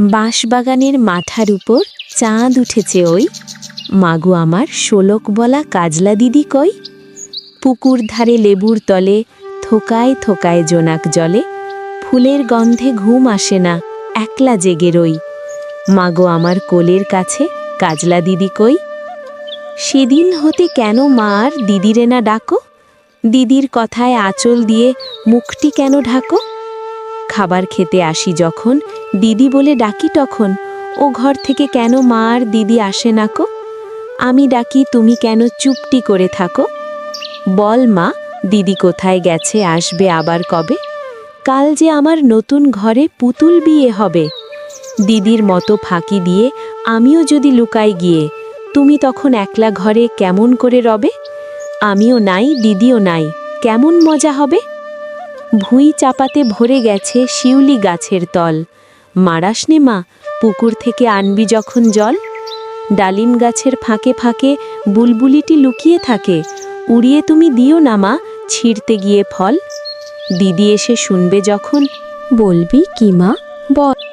বাঁশবাগানের মাথার উপর চাঁদ উঠেছে ওই। মাগু আমার শোলক বলা কাজলা দিদি কই? পুকুর ধারে লেবুর তলে থোকায় থোকায় জোনাক জলে, ফুলের গন্ধে ঘুম আসে না, একলা জেগে রই। মাগো আমার কোলের কাছে কাজলা দিদি কই? সেদিন হতে কেন মা আর দিদিরে না ডাকো? দিদির কথায় আঁচল দিয়ে মুখটি কেন ঢাকো? খাবার খেতে আসি যখন। দিদি বলে, ডাকি তখন? ও ঘর থেকে কেন মা আর দিদি আসে না কো? আমি ডাকি, তুমি কেন চুপটি করে থাকো? বল মা, দিদি কোথায় গেছে, আসবে আবার কবে? কাল যে আমার নতুন ঘরে পুতুল বিয়ে হবে। দিদির মতো ফাঁকি দিয়ে আমিও যদি লুকাই গিয়ে, তুমি তখন একলা ঘরে কেমন করে রবে? আমিও নাই, দিদিও নাই, কেমন মজা হবে? ভুঁই চাপাতে ভরে গেছে শিউলি গাছের তল। মারাস নে মা, পুকুর থেকে আনবি যখন জল? ডালিম গাছের ফাঁকে ফাঁকে বুলবুলিটি লুকিয়ে থাকে। উড়িয়ে তুমি দিও না মা, ছিঁড়তে গিয়ে ফল। দিদি এসে শুনবে যখন। বলবি কি মা? বল।